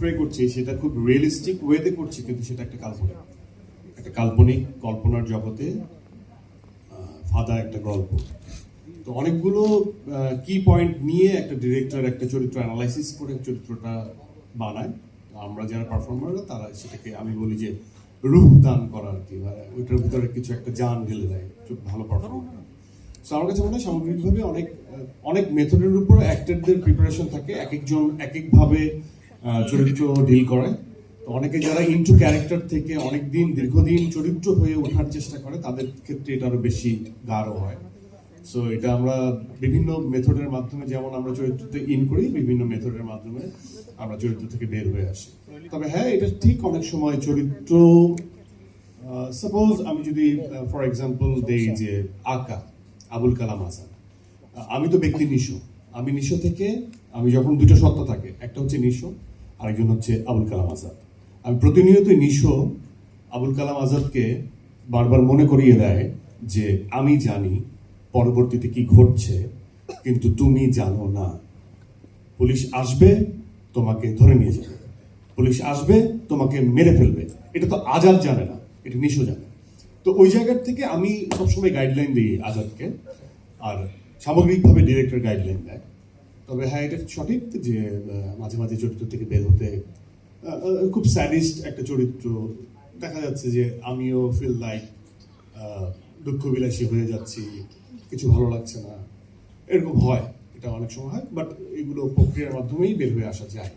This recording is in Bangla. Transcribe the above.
পোর্ট্রে করছি, সেটা খুব রিয়েলিস্টিক ওয়েতে করছি, কিন্তু সেটা একটা কাল্পনিক। একটা কাল্পনিক কল্পনার জগতে ফাদা একটা গল্প। তো অনেকগুলো কি পয়েন্ট নিয়ে একটা ডিরেক্টর একটা চরিত্র অ্যানালাইসিস করে চরিত্রটা বানায়। আমরা যারা পারফর্মাররা তারা সেটাকে আমি বলি যে রূপ দান করা আর কি ওইটার ভিতরে কিছু একটা জান ঢেলে দেয় ভালো পারফর্মার সো আমার কাছে মনে হয় সামগ্রিকভাবে অনেক অনেক মেথডের উপর অ্যাক্টরদের প্রিপারেশন থাকে এক একজন এক একভাবে চরিত্র ডিল করে তো অনেকে যারা ইন্টু ক্যারেক্টার থেকে অনেক দিন দীর্ঘদিন চরিত্র হয়ে ওঠার চেষ্টা করে, তাদের ক্ষেত্রে এটা আরও বেশি গাঢ় হয়। সো এটা আমরা বিভিন্ন মেথডের মাধ্যমে, যেমন আমরা চরিত্রতে ইন করি, বিভিন্ন মেথডের মাধ্যমে আমরা চরিত্র থেকে বের হয়ে আসি। তবে হ্যাঁ এটা ঠিক অনেক সময় চরিত্র সাপোজ আমি যদি ফর এক্সাম্পল দেই যে আঁকা, আবুল কালাম আজাদ আমি তো ব্যক্তি নিশো। আমি নিশো থেকে, আমি যখন দুটো সত্তা থাকে, একটা হচ্ছে নিশো আরেকজন হচ্ছে আবুল কালাম আজাদ। আমি প্রতিনিয়তই নিশো আবুল কালাম আজাদকে বারবার মনে করিয়ে দেয় যে আমি জানি পরবর্তীতে কি ঘটছে, কিন্তু তুমি জানো না। পুলিশ আসবে, তোমাকে ধরে নিয়ে যাবে। পুলিশ আসবে, তোমাকে মেরে ফেলবে। এটা তো আজাদ জানে না, এটা নিশো জানে। তো ওই জায়গার থেকে আমি সবসময় গাইডলাইন দিই আজাদকে, আর সামগ্রিকভাবে ডিরেক্টর গাইডলাইন দেয়। তবে হ্যাঁ এটা সঠিক যে মাঝে মাঝে চরিত্র থেকে বের হতে খুব স্যাডিস্ট একটা চরিত্র। দেখা যাচ্ছে যে আমিও ফিল লাইক দুঃখ বিলাসী হয়ে যাচ্ছি, কিছু ভালো লাগছে না। এরকম হয়, এটা অনেক সময় হয় বাট এগুলো প্রক্রিয়ার মাধ্যমেই বের হয়ে আসা যায়।